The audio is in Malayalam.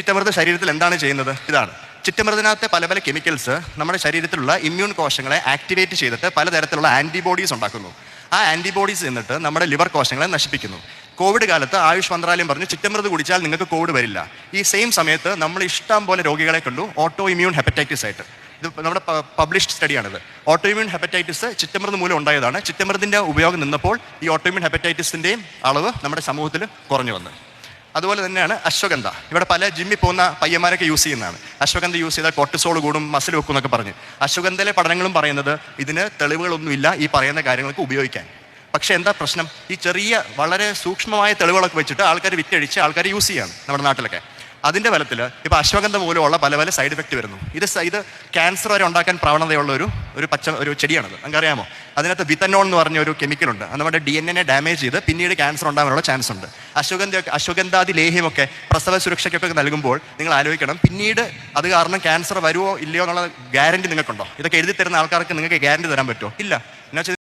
ചിറ്റമൃത് ശരീരത്തിൽ എന്താണ് ചെയ്യുന്നത്? ഇതാണ്. ചിറ്റമൃതിനകത്തെ പല പല കെമിക്കൽസ് നമ്മുടെ ശരീരത്തിലുള്ള ഇമ്മ്യൂൺ കോശങ്ങളെ ആക്ടിവേറ്റ് ചെയ്തിട്ട് പലതരത്തിലുള്ള ആന്റിബോഡീസ് ഉണ്ടാക്കുന്നു. ആ ആന്റിബോഡീസ് എന്നിട്ട് നമ്മുടെ ലിവർ കോശങ്ങളെ നശിപ്പിക്കുന്നു. കോവിഡ് കാലത്ത് ആയുഷ് മന്ത്രാലയം പറഞ്ഞു ചിറ്റമൃത് കുടിച്ചാൽ നിങ്ങൾക്ക് കോവിഡ് വരില്ല. ഈ സെയിം സമയത്ത് നമ്മൾ ഇഷ്ടം പോലെ രോഗികളെ കണ്ടു ഓട്ടോ ഇമ്മ്യൂൺ ഹെപ്പറ്റൈറ്റിസ് ആയിട്ട്. ഇത് നമ്മുടെ പബ്ലിഷ്ഡ് സ്റ്റഡിയാണിത് ഓട്ടോഇമ്യൂൺ ഹെപ്പറ്റൈറ്റിസ് ചിറ്റമൃത് മൂലം ഉണ്ടായതാണ്. ചിറ്റമൃതിന്റെ ഉപയോഗം നിന്നപ്പോൾ ഈ ഓട്ടോ ഇമ്മ്യൂൺ ഹെപ്പറ്റൈറ്റിസിന്റെയും അളവ് നമ്മുടെ സമൂഹത്തിൽ കുറഞ്ഞു വന്നു. അതുപോലെ തന്നെയാണ് അശ്വഗന്ധ. ഇവിടെ പല ജിമ്മിൽ പോകുന്ന പയ്യന്മാരൊക്കെ യൂസ് ചെയ്യുന്നതാണ്. അശ്വഗന്ധ യൂസ് ചെയ്താൽ കൊട്ടസോൾ കൂടും മസിൽ വെക്കും എന്നൊക്കെ പറഞ്ഞ്. അശ്വഗന്ധയിലെ പഠനങ്ങളും പറയുന്നത് ഇതിന് തെളിവുകളൊന്നുമില്ല ഈ പറയുന്ന കാര്യങ്ങൾക്ക് ഉപയോഗിക്കാൻ. പക്ഷേ എന്താ പ്രശ്നം? ഈ ചെറിയ വളരെ സൂക്ഷ്മമായ തെളിവുകളൊക്കെ വെച്ചിട്ട് ആൾക്കാർ വിറ്റഴിച്ച് ആൾക്കാർ യൂസ് ചെയ്യാണ് നമ്മുടെ നാട്ടിലൊക്കെ. അതിന്റെ ഫലത്തിൽ ഇപ്പോൾ അശ്വഗന്ധ മൂലമുള്ള പല പല സൈഡ് എഫക്റ്റ് വരുന്നു. ഇത് ഇത് ക്യാൻസർ വരെ ഉണ്ടാക്കാൻ പ്രവണതയുള്ള ഒരു ഒരു പച്ച ഒരു ചെടിയാണത്. നമുക്കറിയാമോ അതിനകത്ത് വിത്തനോൾ എന്ന് പറഞ്ഞ ഒരു കെമിക്കലുണ്ട് നമ്മുടെ ഡി എൻ എനെ ഡാമേജ് ചെയ്ത് പിന്നീട് ക്യാൻസർ ഉണ്ടാകാനുള്ള ചാൻസ് ഉണ്ട്. അശ്വഗന്ധ അശ്വഗന്ധാദി ലേഹ്യമൊക്കെ പ്രസവ സുരക്ഷയ്ക്കൊക്കെ നൽകുമ്പോൾ നിങ്ങൾ ആലോചിക്കണം. പിന്നീട് അത് കാരണം ക്യാൻസർ വരുമോ ഇല്ലയോ എന്നുള്ള ഗ്യാരണ്ടി നിങ്ങൾക്കുണ്ടോ? ഇതൊക്കെ എഴുതി തരുന്ന ആൾക്കാർക്ക് നിങ്ങൾക്ക് ഗ്യാരണ്ടി തരാൻ പറ്റുമോ? ഇല്ല. എന്നുവെച്ചാൽ